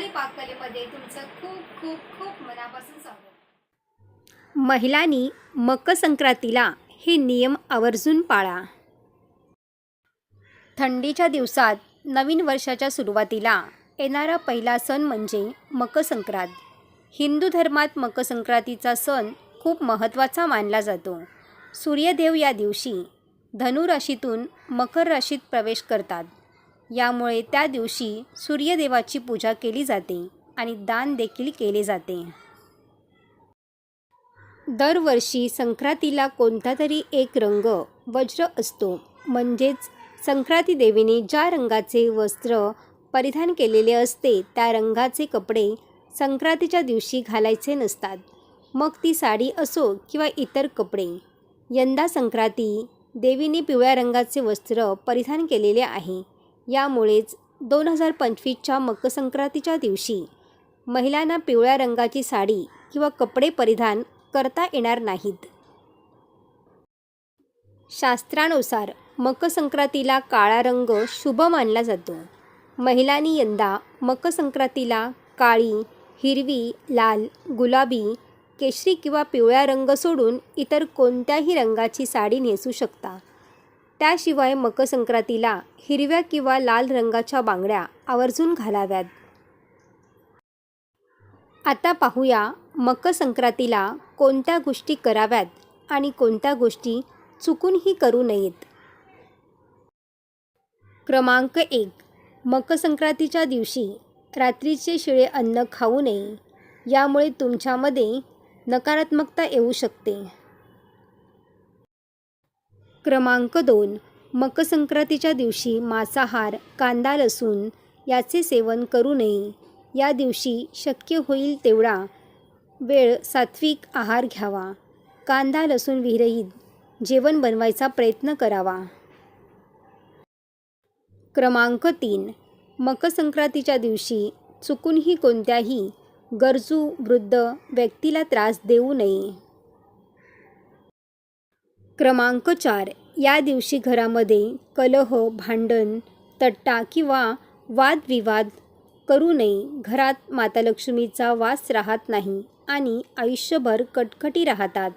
रुपाली पाककलेमध्ये तुमचं खूप खूप खूप मनापासून स्वागत. महिलांनी मकर संक्रांतीला हे नियम आवर्जून पाळा. थंडीच्या दिवसात नवीन वर्षाच्या सुरुवातीला येणारा पहिला सण म्हणजे मकर संक्रांत हिंदू धर्मात मकर संक्रांतीचा सण खूप महत्त्वाचा मानला जातो. सूर्यदेव या दिवशी धनुराशीतून मकर राशीत प्रवेश करतात. यामुळे त्या दिवशी सूर्यदेवाची पूजा केली जाते आणि दान देखील केले जाते. दरवर्षी संक्रांतीला कोणता तरी एक रंग वज्र असतो. म्हणजेच संक्रांती देवीने ज्या रंगाचे वस्त्र परिधान केलेले असते त्या रंगाचे कपडे संक्रांतीच्या दिवशी घालायचे नसतात. मग ती साडी असो किंवा इतर कपडे यंदा संक्रांती देवीने पिवळ्या रंगाचे वस्त्र परिधान केलेले आहे. यामुळेच दोन हजार पंचवीसच्या मकरसंक्रांतीच्या दिवशी महिलांना पिवळ्या रंगाची साडी किंवा कपडे परिधान करता येणार नाहीत. शास्त्रानुसार मकरसंक्रांतीला काळा रंग शुभ मानला जातो. महिलांनी यंदा मकरसंक्रांतीला काळी हिरवी लाल गुलाबी केशरी किंवा पिवळ्या रंग सोडून इतर कोणत्याही रंगाची साडी नेसू शकता. त्याशिवाय मकरसंक्रांतीला हिरव्या किंवा लाल रंगाच्या बांगड्या आवर्जून घालाव्यात. आता पाहूया मकरसंक्रांतीला कोणत्या गोष्टी कराव्यात आणि कोणत्या गोष्टी चुकूनही करू नयेत. क्रमांक एक. मकरसंक्रांतीच्या दिवशी रात्रीचे शिळे अन्न खाऊ नये यामुळे तुमच्यामध्ये नकारात्मकता येऊ शकते. क्रमांक दोन. मकरसंक्रांतीच्या दिवशी मांसाहार कांदा लसूण याचे सेवन करू नये. या दिवशी शक्य होईल तेवढा वेळ सात्विक आहार घ्यावा. कांदा लसूण विरहित. जेवण बनवायचा प्रयत्न करावा. क्रमांक तीन. मकरसंक्रांतीच्या दिवशी चुकूनही कोणत्याही गरजू वृद्ध व्यक्तीला त्रास देऊ नये. क्रमांक चार. या दिवशी घरामध्ये कलह भांडण तट्टा किंवा वादविवाद करू नये. घरात माता लक्ष्मीचा वास राहत नाही आणि आयुष्यभर कटकटी राहतात.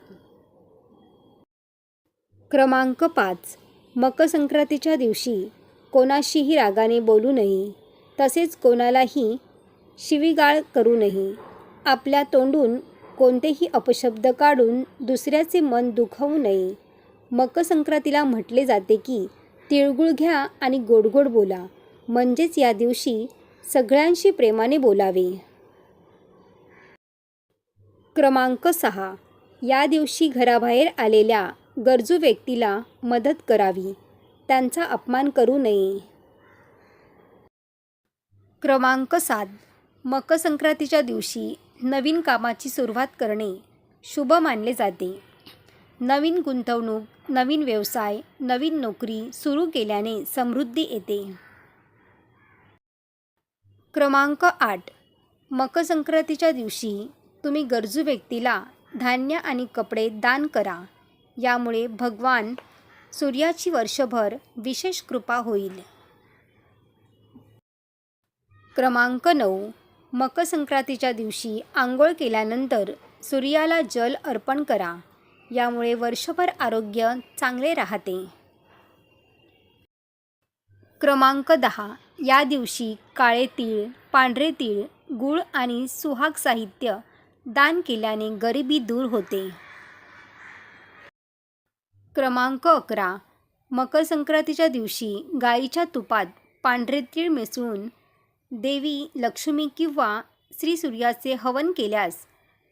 क्रमांक पाच. मकर संक्रांतीच्या दिवशी कोणाशीही रागाने बोलू नये. तसेच कोणालाही शिवीगाळ करू नये. आपल्या तोंडून कोणतेही अपशब्द काढून दुसऱ्याचे मन दुखवू नये. मकरसंक्रांतीला म्हटले जाते की तिळगुळ घ्या आणि गोडगोड बोला. म्हणजेच या दिवशी सगळ्यांशी प्रेमाने बोलावे. क्रमांक सहा. या दिवशी घराबाहेर आलेल्या गरजू व्यक्तीला मदत करावी. त्यांचा अपमान करू नये. क्रमांक सात. मकरसंक्रांतीच्या दिवशी नवीन कामाची सुरुवात करणे शुभ मानले जाते. नवीन गुंतवणूक नवीन व्यवसाय नवीन नोकरी सुरू केल्याने समृद्धी येते. क्रमांक आठ. मकर संक्रांतीच्या दिवशी तुम्ही गरजू व्यक्तीला धान्य आणि कपडे दान करा. यामुळे भगवान सूर्याची वर्षभर विशेष कृपा होईल. क्रमांक नऊ. मकर संक्रांतीच्या दिवशी आंघोळ केल्यानंतर सूर्याला जल अर्पण करा. यामुळे वर्षभर आरोग्य चांगले राहते. क्रमांक दहा. या दिवशी काळे तीळ पांढरे तीळ गूळ आणि सुहाग साहित्य दान केल्याने गरिबी दूर होते. क्रमांक अकरा. मकर संक्रांतीच्या दिवशी गाईच्या तुपात पांढरे तीळ मिसळून देवी लक्ष्मी किंवा श्री सूर्याचे हवन केल्यास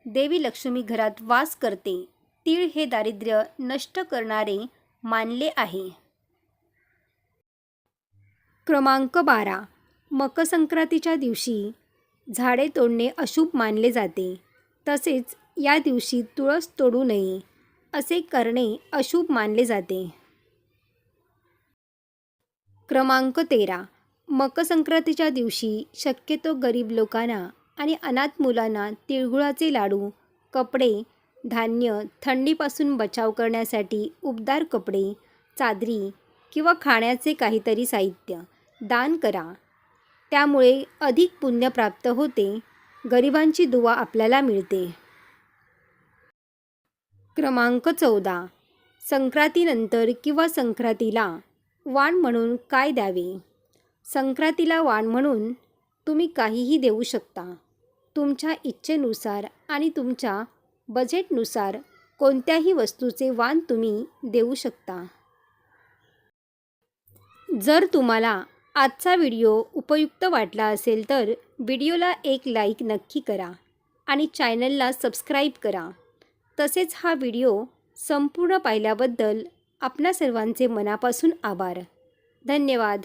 देवी लक्ष्मी घरात वास करते. तीळ हे दारिद्र्य नष्ट करणारे मानले आहे. क्रमांक बारा. मकरसंक्रांतीच्या दिवशी झाडे तोडणे अशुभ मानले जाते. तसेच या दिवशी तुळस तोडू नये असे करणे अशुभ मानले जाते. क्रमांक तेरा. मकरसंक्रांतीच्या दिवशी शक्यतो गरीब लोकांना आणि अनाथ मुलांना तिळगुळाचे लाडू कपडे धान्य थंडीपासून बचाव करण्यासाठी उबदार कपडे चादरी किंवा खाण्याचे काहीतरी साहित्य दान करा. त्यामुळे अधिक पुण्य प्राप्त होते गरिबांची दुवा आपल्याला मिळते. क्रमांक चौदा. संक्रांतीनंतर किंवा संक्रांतीला वाण म्हणून काय द्यावे? संक्रांतीला वाण म्हणून तुम्ही काहीही देऊ शकता. तुमच्या इच्छेनुसार आणि तुमच्या बजेटनुसार कोणत्याही वस्तूचे वाण तुम्ही देऊ शकता. जर तुम्हाला आजचा व्हिडिओ उपयुक्त वाटला असेल तर व्हिडिओला एक लाईक नक्की करा आणि चॅनलला सबस्क्राईब करा. तसेच हा व्हिडिओ संपूर्ण पाहिल्याबद्दल आपणा सर्वांचे मनापासून आभार. धन्यवाद.